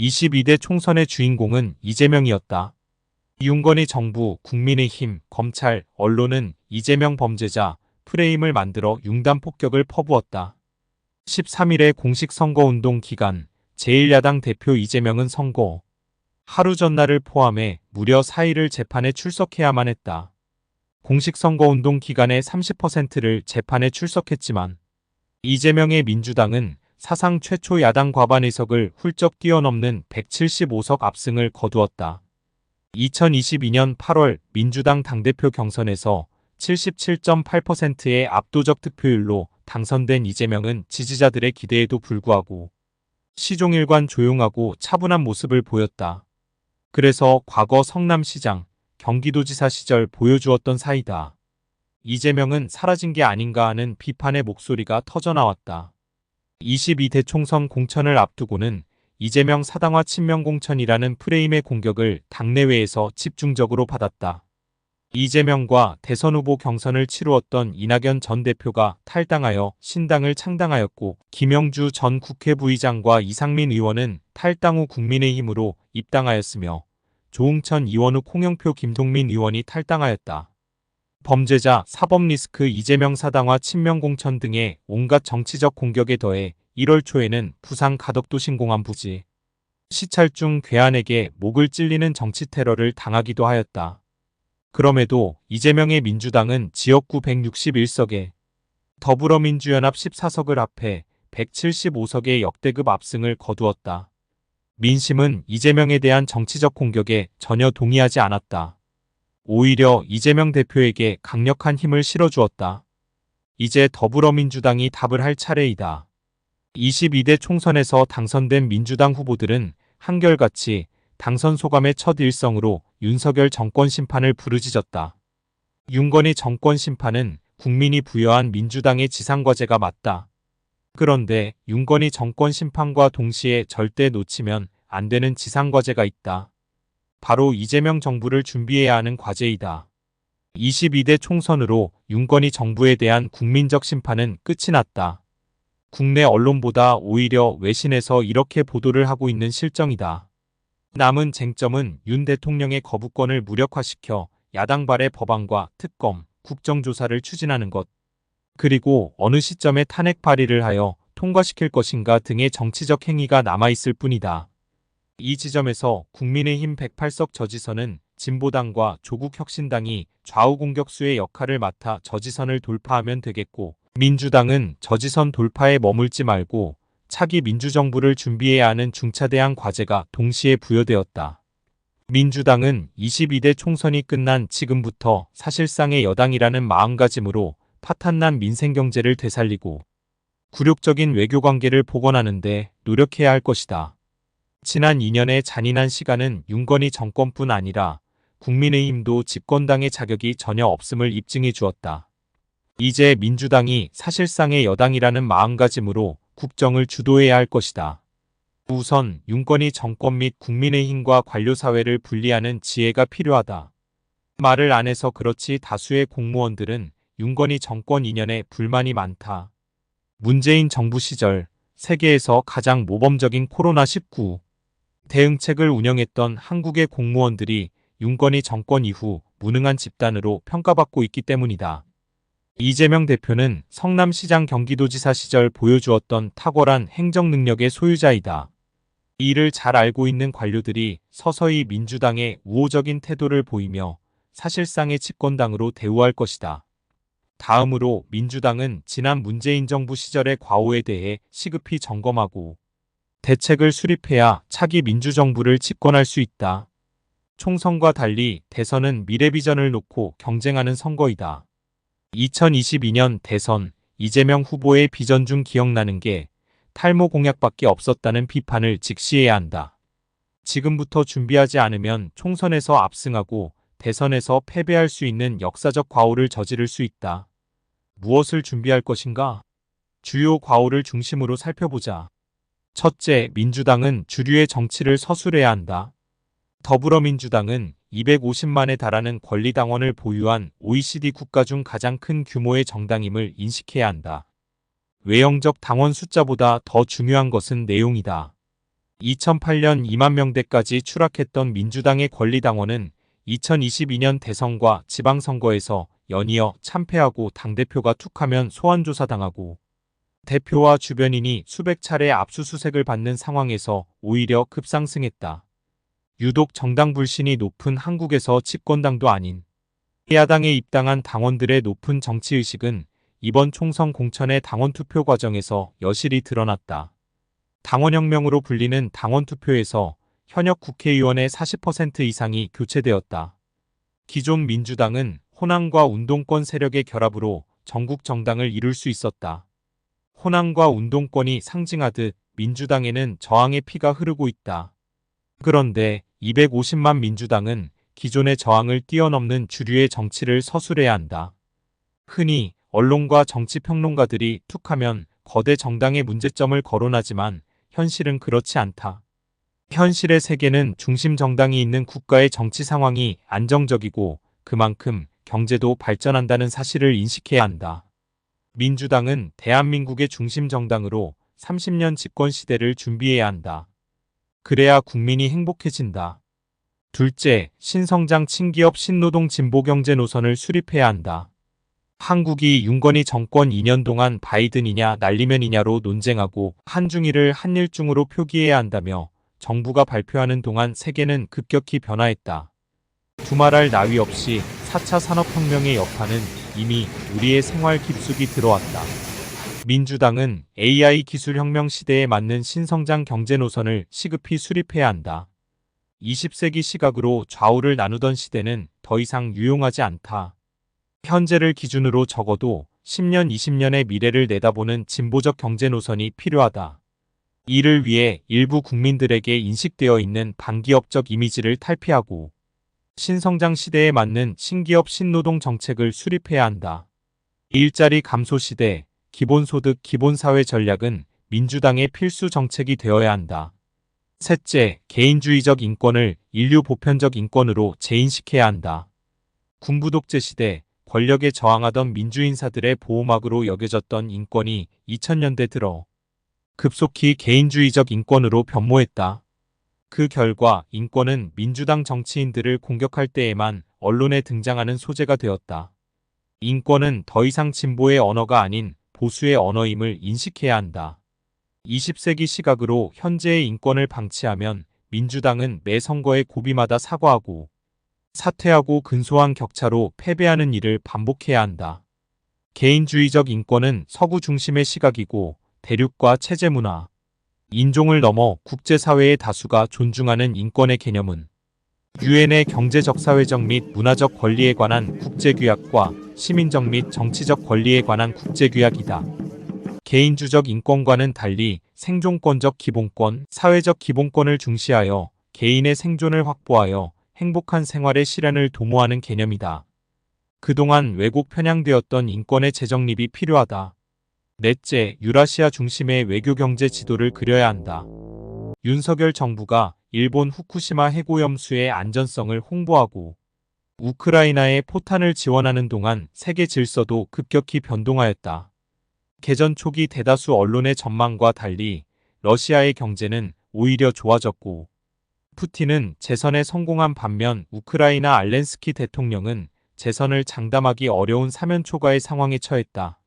22대 총선의 주인공은 이재명이었다. 윤건희 정부, 국민의힘, 검찰, 언론은 이재명 범죄자 프레임을 만들어 융단 폭격을 퍼부었다. 13일의 공식 선거운동 기간 제1야당 대표 이재명은 선거 하루 전날을 포함해 무려 4일을 재판에 출석해야만 했다. 공식 선거운동 기간의 30%를 재판에 출석했지만 이재명의 민주당은 사상 최초 야당 과반 의석을 훌쩍 뛰어넘는 175석 압승을 거두었다. 2022년 8월 민주당 당대표 경선에서 77.8%의 압도적 득표율로 당선된 이재명은 지지자들의 기대에도 불구하고 시종일관 조용하고 차분한 모습을 보였다. 그래서 과거 성남시장, 경기도지사 시절 보여주었던 사이다. 이재명은 사라진 게 아닌가 하는 비판의 목소리가 터져나왔다. 22대 총선 공천을 앞두고는 이재명 사당화 친명 공천이라는 프레임의 공격을 당내외에서 집중적으로 받았다. 이재명과 대선 후보 경선을 치루었던 이낙연 전 대표가 탈당하여 신당을 창당하였고 김영주 전 국회 부의장과 이상민 의원은 탈당 후 국민의힘으로 입당하였으며 조응천 이원우 홍영표 김동민 의원이 탈당하였다. 범죄자, 사법 리스크 이재명 사당화 친명 공천 등의 온갖 정치적 공격에 더해 1월 초에는 부상 가덕도 신공한 부지. 시찰 중 괴한에게 목을 찔리는 정치 테러를 당하기도 하였다. 그럼에도 이재명의 민주당은 지역구 161석에 더불어민주연합 14석을 합해 175석의 역대급 압승을 거두었다. 민심은 이재명에 대한 정치적 공격에 전혀 동의하지 않았다. 오히려 이재명 대표에게 강력한 힘을 실어주었다. 이제 더불어민주당이 답을 할 차례이다. 22대 총선에서 당선된 민주당 후보들은 한결같이 당선 소감의 첫 일성으로 윤석열 정권 심판을 부르짖었다. 윤건희 정권 심판은 국민이 부여한 민주당의 지상과제가 맞다. 그런데 윤건희 정권 심판과 동시에 절대 놓치면 안 되는 지상과제가 있다. 바로 이재명 정부를 준비해야 하는 과제이다. 22대 총선으로 윤건희 정부에 대한 국민적 심판은 끝이 났다. 국내 언론보다 오히려 외신에서 이렇게 보도를 하고 있는 실정이다. 남은 쟁점은 윤 대통령의 거부권을 무력화시켜 야당발의 법안과 특검, 국정조사를 추진하는 것, 그리고 어느 시점에 탄핵 발의를 하여 통과시킬 것인가 등의 정치적 행위가 남아있을 뿐이다. 이 지점에서 국민의힘 108석 저지선은 진보당과 조국혁신당이 좌우 공격수의 역할을 맡아 저지선을 돌파하면 되겠고 민주당은 저지선 돌파에 머물지 말고 차기 민주정부를 준비해야 하는 중차대한 과제가 동시에 부여되었다. 민주당은 22대 총선이 끝난 지금부터 사실상의 여당이라는 마음가짐으로 파탄난 민생경제를 되살리고 굴욕적인 외교관계를 복원하는데 노력해야 할 것이다. 지난 2년의 잔인한 시간은 윤건희 정권뿐 아니라 국민의힘도 집권당의 자격이 전혀 없음을 입증해 주었다. 이제 민주당이 사실상의 여당이라는 마음가짐으로 국정을 주도해야 할 것이다. 우선 윤건희 정권 및 국민의힘과 관료사회를 분리하는 지혜가 필요하다. 말을 안 해서 그렇지 다수의 공무원들은 윤건희 정권 2년에 불만이 많다. 문재인 정부 시절 세계에서 가장 모범적인 코로나19 대응책을 운영했던 한국의 공무원들이 윤건희 정권 이후 무능한 집단으로 평가받고 있기 때문이다. 이재명 대표는 성남시장 경기도지사 시절 보여주었던 탁월한 행정 능력의 소유자이다. 이를 잘 알고 있는 관료들이 서서히 민주당의 우호적인 태도를 보이며 사실상의 집권당으로 대우할 것이다. 다음으로 민주당은 지난 문재인 정부 시절의 과오에 대해 시급히 점검하고 대책을 수립해야 차기 민주정부를 집권할 수 있다. 총선과 달리 대선은 미래비전을 놓고 경쟁하는 선거이다. 2022년 대선 이재명 후보의 비전 중 기억나는 게 탈모 공약밖에 없었다는 비판을 직시해야 한다. 지금부터 준비하지 않으면 총선에서 압승하고 대선에서 패배할 수 있는 역사적 과오를 저지를 수 있다. 무엇을 준비할 것인가? 주요 과오를 중심으로 살펴보자. 첫째, 민주당은 주류의 정치를 서술해야 한다. 더불어민주당은 250만에 달하는 권리당원을 보유한 OECD 국가 중 가장 큰 규모의 정당임을 인식해야 한다. 외형적 당원 숫자보다 더 중요한 것은 내용이다. 2008년 2만 명대까지 추락했던 민주당의 권리당원은 2022년 대선과 지방선거에서 연이어 참패하고 당대표가 툭하면 소환조사당하고 대표와 주변인이 수백 차례 압수수색을 받는 상황에서 오히려 급상승했다. 유독 정당 불신이 높은 한국에서 집권당도 아닌 야당에 입당한 당원들의 높은 정치의식은 이번 총선 공천의 당원 투표 과정에서 여실히 드러났다. 당원혁명으로 불리는 당원 투표에서 현역 국회의원의 40% 이상이 교체되었다. 기존 민주당은 호남과 운동권 세력의 결합으로 전국 정당을 이룰 수 있었다. 호남과 운동권이 상징하듯 민주당에는 저항의 피가 흐르고 있다. 그런데 250만 민주당은 기존의 저항을 뛰어넘는 주류의 정치를 서술해야 한다. 흔히 언론과 정치평론가들이 툭하면 거대 정당의 문제점을 거론하지만 현실은 그렇지 않다. 현실의 세계는 중심 정당이 있는 국가의 정치 상황이 안정적이고 그만큼 경제도 발전한다는 사실을 인식해야 한다. 민주당은 대한민국의 중심 정당으로 30년 집권 시대를 준비해야 한다. 그래야 국민이 행복해진다. 둘째, 신성장 친기업 신노동 진보경제 노선을 수립해야 한다. 한국이 윤건희 정권 2년 동안 바이든이냐 날리면이냐로 논쟁하고 한중일을 한일중으로 표기해야 한다며 정부가 발표하는 동안 세계는 급격히 변화했다. 두말할 나위 없이 4차 산업혁명의 여파는 이미 우리의 생활 깊숙이 들어왔다. 민주당은 AI 기술 혁명 시대에 맞는 신성장 경제 노선을 시급히 수립해야 한다. 20세기 시각으로 좌우를 나누던 시대는 더 이상 유용하지 않다. 현재를 기준으로 적어도 10년, 20년의 미래를 내다보는 진보적 경제 노선이 필요하다. 이를 위해 일부 국민들에게 인식되어 있는 반기업적 이미지를 탈피하고 신성장 시대에 맞는 신기업 신노동 정책을 수립해야 한다. 일자리 감소 시대, 기본소득 기본사회 전략은 민주당의 필수 정책이 되어야 한다. 셋째, 개인주의적 인권을 인류 보편적 인권으로 재인식해야 한다. 군부독재 시대, 권력에 저항하던 민주인사들의 보호막으로 여겨졌던 인권이 2000년대 들어 급속히 개인주의적 인권으로 변모했다. 그 결과 인권은 민주당 정치인들을 공격할 때에만 언론에 등장하는 소재가 되었다. 인권은 더 이상 진보의 언어가 아닌 보수의 언어임을 인식해야 한다. 20세기 시각으로 현재의 인권을 방치하면 민주당은 매 선거의 고비마다 사과하고 사퇴하고 근소한 격차로 패배하는 일을 반복해야 한다. 개인주의적 인권은 서구 중심의 시각이고 대륙과 체제 문화, 인종을 넘어 국제사회의 다수가 존중하는 인권의 개념은 유엔의 경제적 사회적 및 문화적 권리에 관한 국제규약과 시민적 및 정치적 권리에 관한 국제규약이다. 개인주적 인권과는 달리 생존권적 기본권, 사회적 기본권을 중시하여 개인의 생존을 확보하여 행복한 생활의 실현을 도모하는 개념이다. 그동안 왜곡 편향되었던 인권의 재정립이 필요하다. 넷째, 유라시아 중심의 외교 경제 지도를 그려야 한다. 윤석열 정부가 일본 후쿠시마 해고염수의 안전성을 홍보하고 우크라이나에 포탄을 지원하는 동안 세계 질서도 급격히 변동하였다. 개전 초기 대다수 언론의 전망과 달리 러시아의 경제는 오히려 좋아졌고 푸틴은 재선에 성공한 반면 우크라이나 알렌스키 대통령은 재선을 장담하기 어려운 사면 초과의 상황에 처했다.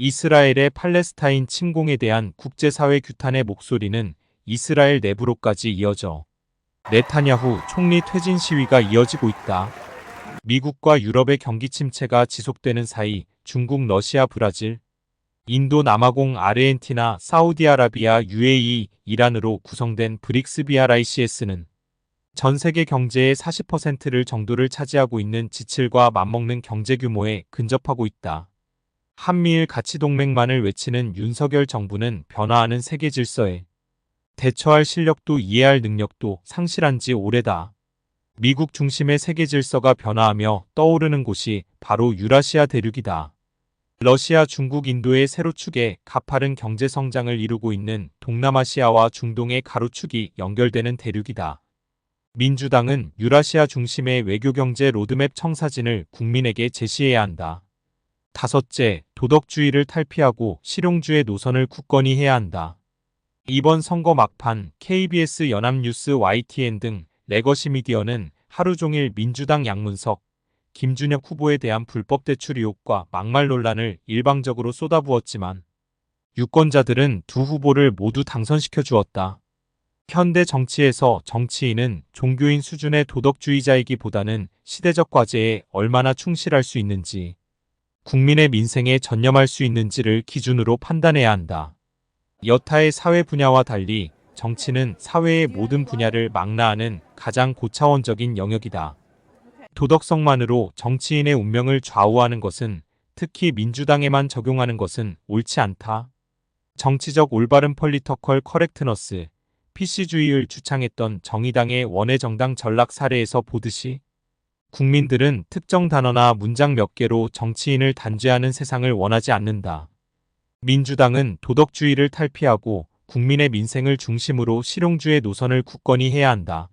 이스라엘의 팔레스타인 침공에 대한 국제사회 규탄의 목소리는 이스라엘 내부로까지 이어져 네타냐후 총리 퇴진 시위가 이어지고 있다. 미국과 유럽의 경기 침체가 지속되는 사이 중국, 러시아, 브라질, 인도, 남아공, 아르헨티나, 사우디아라비아, UAE, 이란으로 구성된 브릭스 BRICS는 전 세계 경제의 40%를 정도를 차지하고 있는 지칠과 맞먹는 경제 규모에 근접하고 있다. 한미일 가치동맹만을 외치는 윤석열 정부는 변화하는 세계 질서에 대처할 실력도 이해할 능력도 상실한 지 오래다. 미국 중심의 세계 질서가 변화하며 떠오르는 곳이 바로 유라시아 대륙이다. 러시아, 중국, 인도의 세로축에 가파른 경제 성장을 이루고 있는 동남아시아와 중동의 가로축이 연결되는 대륙이다. 민주당은 유라시아 중심의 외교경제 로드맵 청사진을 국민에게 제시해야 한다. 다섯째, 도덕주의를 탈피하고 실용주의 노선을 굳건히 해야 한다. 이번 선거 막판 KBS 연합뉴스 YTN 등 레거시 미디어는 하루 종일 민주당 양문석, 김준혁 후보에 대한 불법 대출 의혹과 막말 논란을 일방적으로 쏟아부었지만 유권자들은 두 후보를 모두 당선시켜 주었다. 현대 정치에서 정치인은 종교인 수준의 도덕주의자이기보다는 시대적 과제에 얼마나 충실할 수 있는지, 국민의 민생에 전념할 수 있는지를 기준으로 판단해야 한다. 여타의 사회 분야와 달리 정치는 사회의 모든 분야를 망라하는 가장 고차원적인 영역이다. 도덕성만으로 정치인의 운명을 좌우하는 것은 특히 민주당에만 적용하는 것은 옳지 않다. 정치적 올바른 펄리터컬 커렉트너스, PC주의를 주창했던 정의당의 원외 정당 전락 사례에서 보듯이 국민들은 특정 단어나 문장 몇 개로 정치인을 단죄하는 세상을 원하지 않는다. 민주당은 도덕주의를 탈피하고 국민의 민생을 중심으로 실용주의 노선을 굳건히 해야 한다.